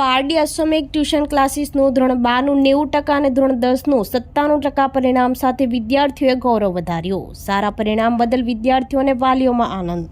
Pardi અસમિક tuition ક્લાસીસનું ધોરણ બારનું નેવું ટકા અને ધોરણ દસનું સત્તાણું ટકા પરિણામ સાથે વિદ્યાર્થીઓએ ગૌરવ વધાર્યો. સારા પરિણામ બદલ વિદ્યાર્થીઓ અને વાલીઓમાં આનંદ.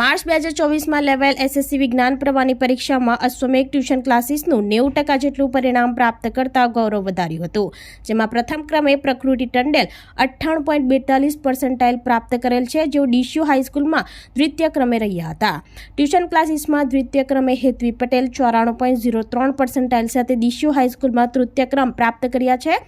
માર્ચ બે હજાર ચોવીસમાં લેવાયેલ એસએસસી વિજ્ઞાન પ્રવાહની પરીક્ષામાં અશ્વમેઘ ટ્યુશન ક્લાસીસનું નેવું ટકા જેટલું પરિણામ પ્રાપ્ત કરતા ગૌરવ વધાર્યું હતું, જેમાં પ્રથમ ક્રમે પ્રકૃતિ ટંડેલ અઠ્ઠાણું પોઈન્ટ બેતાલીસ પર્સન્ટાઇલ પ્રાપ્ત કરેલ છે, જેઓ ડીસીયુ હાઈસ્કૂલમાં દ્વિતીય ક્રમે રહ્યા હતા. ટ્યુશન ક્લાસીસમાં દ્વિતીય ક્રમે હેતવી પટેલ ચોરાણું પોઈન્ટ ઝીરો ત્રણ પર્સન્ટાઇલ સાથે ડીસીયુ હાઈસ્કૂલમાં તૃતીય ક્રમ પ્રાપ્ત કર્યા છે,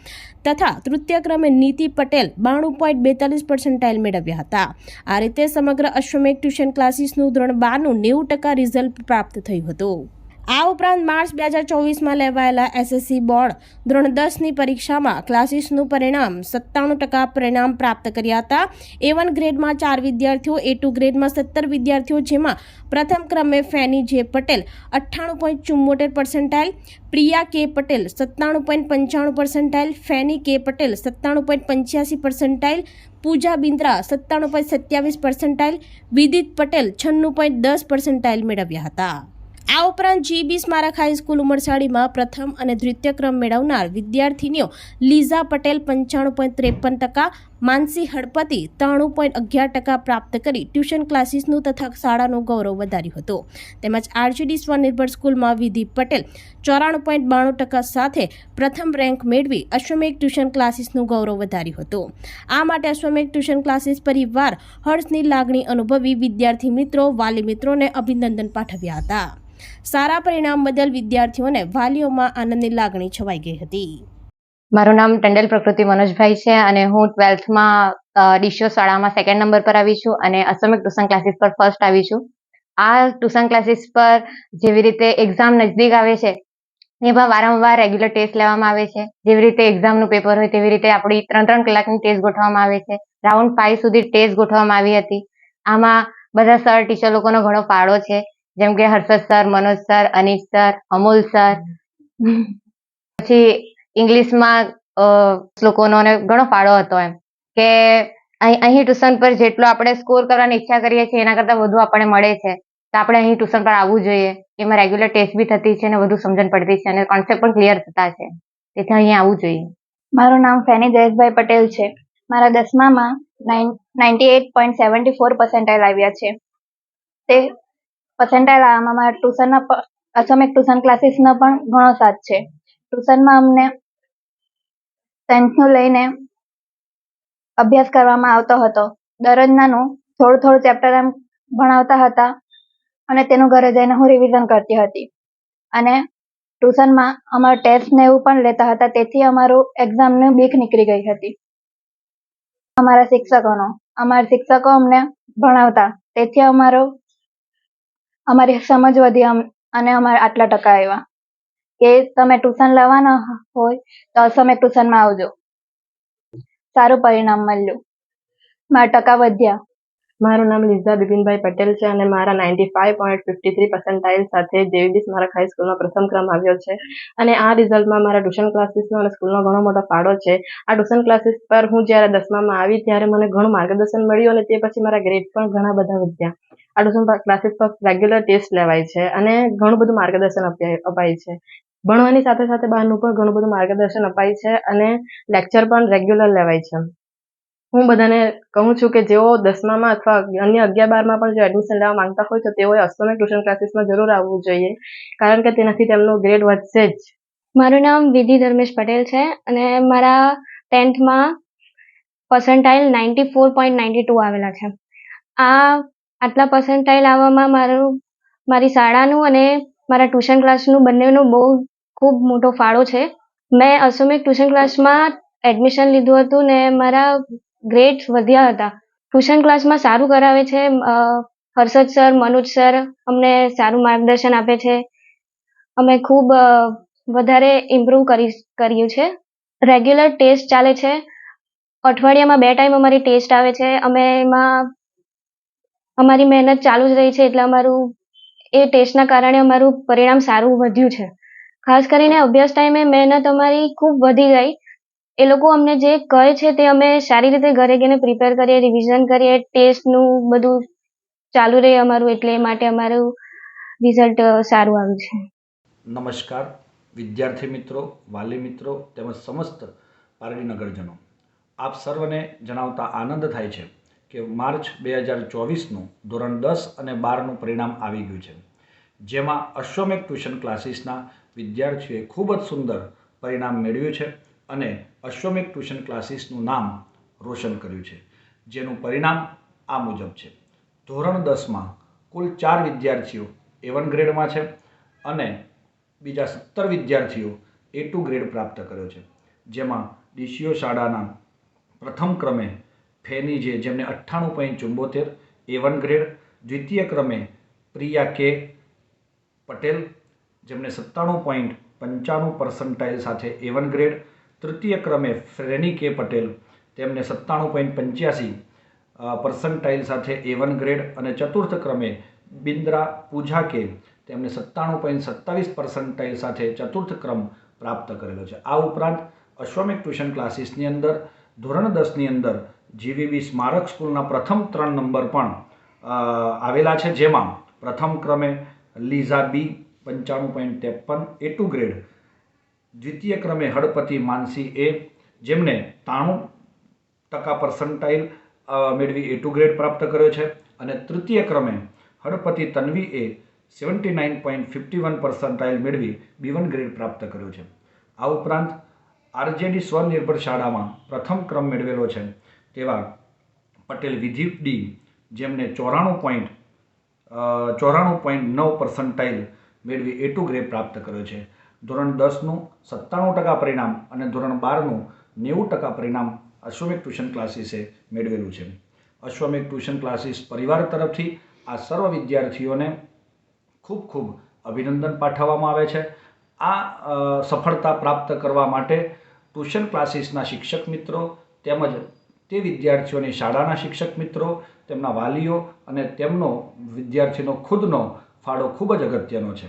તથા તૃતીય ક્રમે નીતિ પટેલ બાણું પોઈન્ટ બેતાલીસ પર્સન્ટાઇલ મેળવ્યા હતા. આ રીતે સમગ્ર અશ્વમેઘ ટ્યુશન ક્લાસીસનું ધોરણ બારનું નેવું ટકા રિઝલ્ટ પ્રાપ્ત થયું હતું. આ ઉપરાંત માર્ચ બે હજાર ચોવીસમાં લેવાયેલા એસએસસી બોર્ડ ધોરણ દસની પરીક્ષામાં ક્લાસીસનું પરિણામ સત્તાણું ટકા પરિણામ પ્રાપ્ત કર્યા હતા. એ વન ગ્રેડમાં ચાર વિદ્યાર્થીઓ એ ટુ ગ્રેડમાં સત્તર વિદ્યાર્થીઓ, જેમાં પ્રથમ ક્રમે ફેની જે પટેલ અઠ્ઠાણું પોઈન્ટ ચુમ્મોતેર પર્સન્ટાઇલ પ્રિયા કે પટેલ સત્તાણું પોઈન્ટ પંચાણું પર્સન્ટાઇલ ફેની કે પટેલ સત્તાણું પોઈન્ટ પંચ્યાસી પર્સન્ટાઇલ પૂજા બિંદ્રા સત્તાણું પોઈન્ટ સત્યાવીસ પર્સન્ટાઇલ વિદિત પટેલ છન્નું પોઈન્ટ દસ પર્સન્ટાઇલ મેળવ્યા હતા. આ ઉપરાંત જીબી સ્મારક હાઈસ્કૂલ ઉમરસાડીમાં પ્રથમ અને દ્વિતીય ક્રમ મેળવનાર વિદ્યાર્થીનીઓ લીઝા પટેલ પંચાણું પોઈન્ટ ત્રેપન ટકા માનસી હળપતિ ત્રાણું પોઈન્ટ અગિયાર ટકા પ્રાપ્ત કરી ટ્યુશન ક્લાસીસનું તથા શાળાનું ગૌરવ વધાર્યું હતું. તેમજ આરજીડી સ્વનિર્ભર સ્કૂલમાં વિધિ પટેલ ચોરાણું પોઈન્ટ બાણું ટકા સાથે પ્રથમ રેન્ક મેળવી અશ્વમેઘ ટ્યુશન ક્લાસીસનું ગૌરવ વધાર્યું હતું. આ માટે અશ્વમેઘ ટ્યુશન ક્લાસીસ પરિવાર હર્ષની લાગણી અનુભવી વિદ્યાર્થી મિત્રો, વાલી મિત્રોને અભિનંદન પાઠવ્યા હતા. સારા પરિણામ બદલ વિદ્યાર્થીઓને વાલીઓમાં આનંદની લાગણી છવાઈ ગઈ હતી. મારું નામ ટંડેલ પ્રકૃતિ મનોજભાઈ છે અને હું ટ્વેલ્થમાં ડીશો શાળામાં સેકન્ડ નંબર પર આવી છું અને અસમિક ટ્યુશન ક્લાસીસ પર ફર્સ્ટ આવી છું. આ ટ્યુશન ક્લાસીસ પર જેવી રીતે એક્ઝામ નજદીક આવે છે, એમાં વારંવાર રેગ્યુલર ટેસ્ટ લેવામાં આવે છે. જેવી રીતે એક્ઝામનું પેપર હોય તેવી રીતે આપણી ત્રણ ત્રણ કલાકની ટેસ્ટ ગોઠવવામાં આવે છે. રાઉન્ડ ફાઈવ સુધી ટેસ્ટ ગોઠવવામાં આવી હતી. આમાં બધા સર ટીચર લોકોનો ઘણો ફાળો છે. જેમ કે Harshad sir Manoj sir Anish sir Amol sir પછી ઇંગ્લિશમાં લોકોનો ઘણો ફાળો હતો એમ. કે અહીં ટ્યુશન પર જેટલો આપણે સ્કોર કરવાની ઈચ્છા કરીએ છીએ, એના કરતાં વધુ આપણને મળે છે. તો આપણે અહીં ટ્યુશન પર આવવું જોઈએ. એમાં રેગ્યુલર ટેસ્ટ બી થતી છે અને વધુ સમજણ પડતી છે અને કોન્સેપ્ટ પણ ક્લિયર થતા છે. તેથી અહીં આવવું જોઈએ. મારું નામ ફેની જયેશભાઈ પટેલ છે. મારા દસમામાં ninety eight point seventy four percentile આવ્યા છે. તે પર્સન્ટાઇલ આવવામાં મારા ટ્યુશનના અસમિક ટ્યુશન ક્લાસીસનો પણ ઘણો સાથ છે. ટ્યુશનમાં અમને ટેન્થનું લઈને અભ્યાસ કરવામાં આવતો હતો. દરરોજનાનું થોડું થોડું ચેપ્ટર એમ ભણાવતા હતા અને તેનું ઘરે જઈને હું રિવિઝન કરતી હતી. અને ટ્યુશનમાં અમારું ટેસ્ટ ને એવું પણ લેતા હતા, તેથી અમારું એક્ઝામનું બીક નીકળી ગઈ હતી. અમારા શિક્ષકોનો, અમારા શિક્ષકો અમને ભણાવતા, તેથી અમારો, અમારી સમજ વધી અને અમારે આટલા ટકા આવ્યા. કે તમે ટ્યુશન લેવાના હોય તો અસમિક ટ્યુશનમાં આવજો. સારું પરિણામ મળ્યું. મારા ટકા વધ્યા. મારું નામ લીઝા બિપિનભાઈ પટેલ છે અને મારા ninety five point fifty three percentile સાથે જેવીડી સ્મારક હાઈસ્કૂલમાં પ્રથમ ક્રમ આવ્યો છે. અને આ રિઝલ્ટમાં મારા ટ્યુશન ક્લાસીસનો અને સ્કૂલનો ઘણો મોટો ફાળો છે. આ ટ્યુશન ક્લાસીસ પર હું જ્યારે દસમામાં આવી ત્યારે મને ઘણું માર્ગદર્શન મળ્યું અને તે પછી મારા ગ્રેડ પણ ઘણા બધા વધ્યા. આ ટ્યુશન ક્લાસીસ પર રેગ્યુલર ટેસ્ટ લેવાય છે અને ઘણું બધું માર્ગદર્શન અપાય છે. ભણવાની સાથે સાથે બહારનું પણ ઘણું બધું માર્ગદર્શન અપાય છે અને લેક્ચર પણ રેગ્યુલર લેવાય છે. હું બધાને કહું છું કે જેઓ દસમામાં અથવા અન્ય અગિયાર બારમાં પણ જો એડમિશન લેવા માંગતા હોય તો તેઓએ અસ્તોમે ટ્યુશન ક્લાસીસમાં જરૂર આવવું જોઈએ, કારણ કે તેનાથી તેમનો ગ્રેડ વધશે જ. મારું નામ વિધિ ધર્મેશ પટેલ છે અને મારા ટેન્થમાં percentile ninety four point ninety two આવેલા છે. આ આટલા પર્સન્ટાઇલ આવવામાં મારું, મારી શાળાનું અને મારા ટ્યુશન ક્લાસનું બંનેનો બહુ ખૂબ મોટો ફાળો છે. મેં અસમિક ટ્યુશન ક્લાસમાં એડમિશન લીધું હતું ને મારા ગ્રેડ્સ વધ્યા હતા. ટ્યુશન ક્લાસમાં સારું કરાવે છે હર્ષદ સર મનોજ સર અમને સારું માર્ગદર્શન આપે છે. અમે ખૂબ વધારે ઇમ્પ્રૂવ કરી, કર્યું છે. રેગ્યુલર ટેસ્ટ ચાલે છે. અઠવાડિયામાં બે ટાઈમ અમારી ટેસ્ટ આવે છે. અમે એમાં, અમારી મહેનત ચાલુ જ રહી છે એટલે અમારું, એ ટેસ્ટના કારણે અમારું પરિણામ સારું વધ્યું છે. ખાસ કરીને અભ્યાસ ટાઈમે મહેનત અમારી ખૂબ વધી ગઈ. એ લોકો અમને જે કહે છે તે અમે સારી રીતે ઘરે ગઈને પ્રિપેર કરીએ રિવિઝન કરીએ ટેસ્ટનું બધું ચાલુ રહે અમારું એટલે માટે અમારું રિઝલ્ટ સારું આવ્યું છે. નમસ્કાર, વિદ્યાર્થી મિત્રો, વાલી મિત્રો તેમજ સમસ્ત પારડી નગરજનો. આપ સર્વને જણાવતા આનંદ થાય છે કે માર્ચ બે હજાર ચોવીસનું ધોરણ દસ અને બારનું પરિણામ આવી ગયું છે. જેમાં અશ્વમેક ટ્યુશન ક્લાસીસના વિદ્યાર્થીઓએ ખૂબ જ સુંદર પરિણામ મેળવ્યું છે. અને અશ્વમેઘ ટ્યુશન ક્લાસીસનું નામ રોશન કર્યું છે, જેનું પરિણામ આ મુજબ છે. ધોરણ દસમાં કુલ ચાર વિદ્યાર્થીઓ એ વન ગ્રેડમાં છે અને બીજા સત્તર વિદ્યાર્થીઓ એ ટુ ગ્રેડ પ્રાપ્ત કર્યો છે, જેમાં ડીસીઓ શાળાના પ્રથમ ક્રમે ફેની જે, જેમને અઠ્ઠાણું પોઈન્ટ ચુંબોતેર એ વન ગ્રેડ દ્વિતીય ક્રમે પ્રિયા કે પટેલ, જેમને સત્તાણું પોઈન્ટ પંચાણું પર્સન્ટાઇલ સાથે એ વન ગ્રેડ તૃતીય ક્રમે ફ્રેની કે પટેલ, તેમને સત્તાણું પોઈન્ટ પંચ્યાસી પર્સન્ટાઇલ સાથે એ વન ગ્રેડ અને ચતુર્થ ક્રમે બિન્દ્રા પૂજા કે તેમને સત્તાણું પોઈન્ટ સત્તાવીસ પર્સન્ટાઇલ સાથે ચતુર્થ ક્રમ પ્રાપ્ત કરેલો છે. આ ઉપરાંત અશ્વમિક ટ્યુશન ક્લાસીસની અંદર, ધોરણ દસની અંદર જીવીબી સ્મારક સ્કૂલના પ્રથમ ત્રણ નંબર પણ આવેલા છે. જેમાં પ્રથમ ક્રમે લીઝા બી પંચાણું પોઈન્ટ ત્રેપન એ ટુ ગ્રેડ દ્વિતીય ક્રમે હળપતિ માનસી એ જેમને ત્રાણું ટકા પર્સન્ટાઇલ મેળવી એ ટુ ગ્રેડ પ્રાપ્ત કર્યો છે. અને તૃતીય ક્રમે હળપતિ તન્વી એ seventy nine point fifty one percentile મેળવી બી વન ગ્રેડ પ્રાપ્ત કર્યો છે. આ ઉપરાંત આરજેડી સ્વનિર્ભર શાળામાં પ્રથમ ક્રમ મેળવેલો છે. તેવા પટેલ વિધિ ડી જેમને ચોરાણું પોઈન્ટ ચોરાણું પોઈન્ટ નવ પર્સન્ટાઇલ મેળવી એ ટુ ગ્રેડ પ્રાપ્ત કર્યો છે. ધોરણ દસનું સત્તાણું ટકા પરિણામ અને ધોરણ બારનું નેવું ટકા પરિણામ અશ્વમિક ટ્યુશન ક્લાસીસે મેળવેલું છે. અશ્વમિક ટ્યુશન ક્લાસીસ પરિવાર તરફથી આ સર્વ વિદ્યાર્થીઓને ખૂબ ખૂબ અભિનંદન પાઠવવામાં આવે છે. આ સફળતા પ્રાપ્ત કરવા માટે ટ્યુશન ક્લાસીસના શિક્ષક મિત્રો તેમજ તે વિદ્યાર્થીઓની શાળાના શિક્ષક મિત્રો, તેમના વાલીઓ અને તેમનો વિદ્યાર્થીનો ખુદનો ફાળો ખૂબ જ અગત્યનો છે.